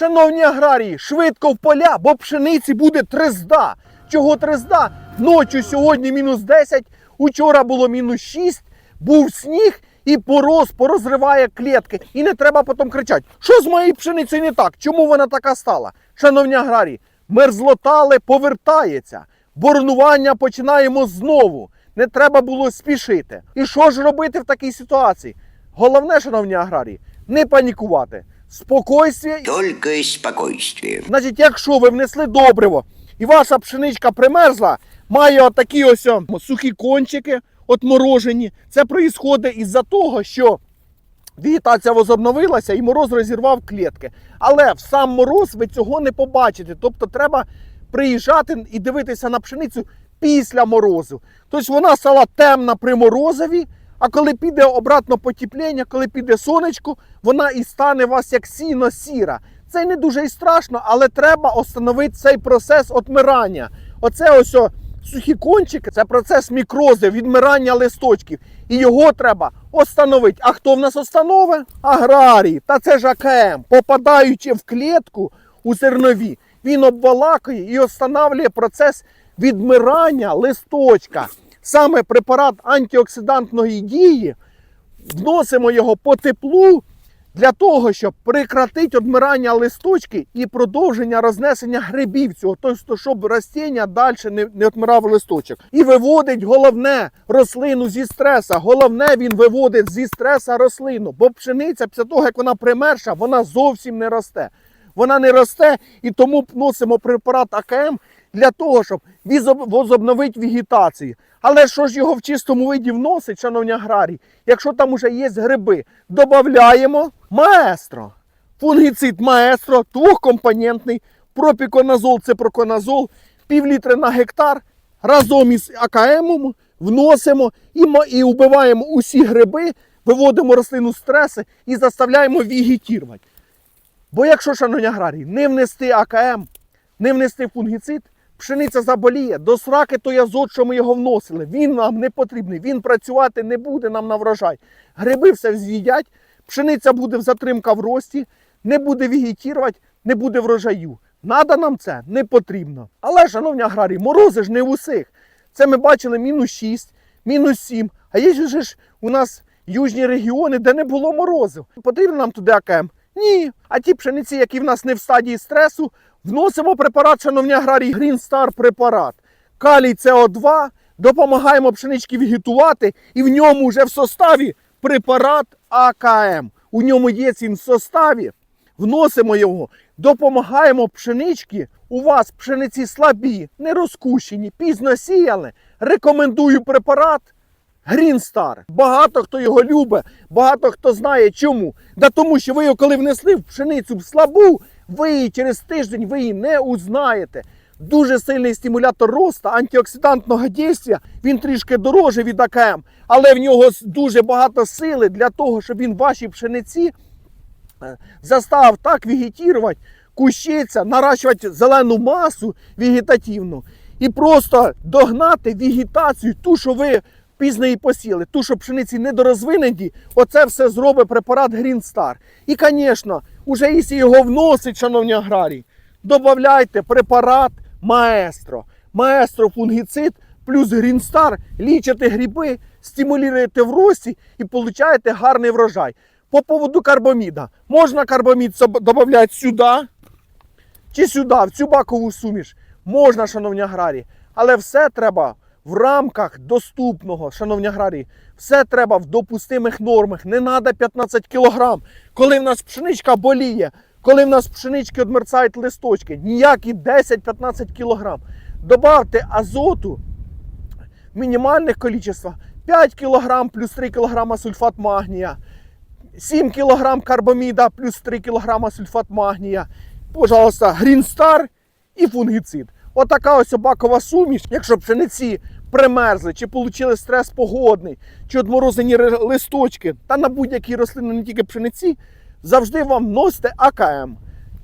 Шановні аграрії, швидко в поля, бо пшениці буде тризда. Чого тризда? Ночі сьогодні мінус 10, учора було мінус 6, був сніг і пороз порозриває клітки. І не треба потім кричати, що з моєю пшеницею не так? Чому вона така стала? Шановні аграрії, мерзлотале повертається. Борнування починаємо знову. Не треба було спішити. І що ж робити в такій ситуації? Головне, шановні аграрії, не панікувати. Спокойствие Только спокойствие. Значить, якщо ви внесли добриво і ваша пшеничка примерзла, має отакі ось сухі кончики отморожені. Це проїсходить із-за того, що вегетація возобновилася і мороз розірвав клітки. Але в сам мороз ви цього не побачите. Тобто треба приїжджати і дивитися на пшеницю після морозу. Тобто вона стала темна при морозові, а коли піде обратно потепління, коли піде сонечко, вона і стане у вас як сіно сіра. Це не дуже і страшно, але треба остановити цей процес отмирання. Оце ось о, сухі кончики, це процес мікрози, відмирання листочків. І його треба остановити. А хто в нас остановить? Аграрії. Та це ж АКМ. Попадаючи в клітку у зернові, він обвалакує і останавлює процес відмирання листочка. Саме препарат антиоксидантної дії вносимо його по теплу для того, щоб прекратити одмирання листочки і продовження рознесення грибів цього, тобто, щоб ростіння далі не, не отмирав листочок. І виводить головне рослину зі стреса. Головне він виводить зі стреса рослину, бо пшениця після того, як вона примерша, вона зовсім не росте. Вона не росте, і тому вносимо препарат АКМ для того, щоб возобновити вегетацію. Але що ж його в чистому виді вносить, шановні аграрії, якщо там уже є гриби, додаємо маестро. Фунгіцид маестро, двохкомпонентний, пропіконазол, ципроконазол, пів літри на гектар разом із АКМом вносимо і, і вбиваємо усі гриби, виводимо рослину з стреси і заставляємо вегетувати. Бо якщо, шановні аграрії, не внести АКМ, не внести фунгіцид, пшениця заболіє, до сраки той азот, що ми його вносили, він нам не потрібний, він працювати не буде нам на врожай. Гриби все з'їдять, пшениця буде в затримка в рості, не буде вегетувати, не буде врожаю. Надо нам це не потрібно. Але, шановні аграрії, морози ж не в усіх. Це ми бачили мінус 6, мінус 7. А є ж у нас южні регіони, де не було морозу. Потрібно нам туди АКМ? Ні. А ті пшениці, які в нас не в стадії стресу, вносимо препарат, шановні аграрії, Green Star препарат. Калій СО2, допомагаємо пшенички вегетувати, і в ньому вже в составі препарат АКМ. У ньому є він в составі. Вносимо його, допомагаємо пшенички. У вас пшениці слабі, не розкущені, пізно сіяли. Рекомендую препарат Star. Багато хто його любить, багато хто знає чому. Да тому що ви його коли внесли в пшеницю в слабу, ви її через тиждень ви її не узнаєте. Дуже сильний стимулятор росту, антиоксидантного дійства. Він трішки дороже від АКМ, але в нього дуже багато сили для того, щоб він вашій пшениці е, застав так вегетувати, кущиться, наращувати зелену масу вегетативну і просто догнати вегетацію, ту, що ви пізно її посіли, ту, що пшениці недорозвинені, оце все зробить препарат Green Star. І, звісно, уже якщо його вносить, шановні аграрії, додавайте препарат Маестро. Маестро фунгіцид плюс Green Star, лічите гриби, стимулюєте в рості і получаєте гарний врожай. По поводу карбаміда. Можна карбамід додати сюди чи сюди, в цю бакову суміш. Можна, шановні аграрії. Але все треба в рамках доступного, шановні аграрії, все треба в допустимих нормах. Не треба 15 кілограм. Коли в нас пшеничка боліє, коли в нас пшенички одмерцають листочки, ніякі 10-15 кілограм. Добавте азоту в мінімальних количествах 5 кг плюс 3 кг сульфат магнія. 7 кг карбаміда плюс 3 кг сульфат магнія. Пожалуйста, Star і фунгіцид. Отака ось бакова суміш. Якщо пшениці примерзли, чи отримали стрес погодний, чи одморозені листочки, та на будь-які рослини, не тільки пшениці, завжди вам носите АКМ.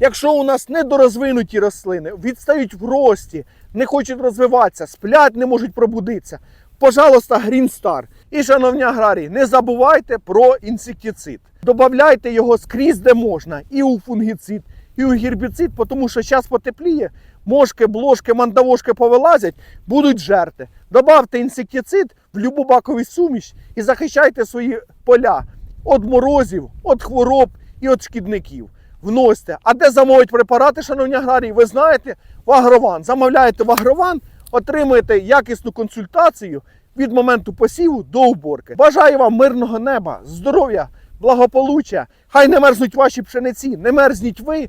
Якщо у нас недорозвинуті рослини, відстають в рості, не хочуть розвиватися, сплять, не можуть пробудитися. Пожалуйста, Green Star. І, шановні аграрії, не забувайте про інсектицид. Добавляйте його скрізь, де можна, і у фунгіцид, і у гербіцид, тому що зараз потепліє, мошки, блошки, мандавошки повилазять, будуть жерти. Добавте інсектицид в любу бакову суміш і захищайте свої поля від морозів, від хвороб і від шкідників. Вносьте. А де замовить препарати, шановні аграрії, ви знаєте, в Агрован. Замовляєте в Агрован, отримуєте якісну консультацію від моменту посіву до уборки. Бажаю вам мирного неба, здоров'я, благополуччя. Хай не мерзнуть ваші пшениці, не мерзніть ви.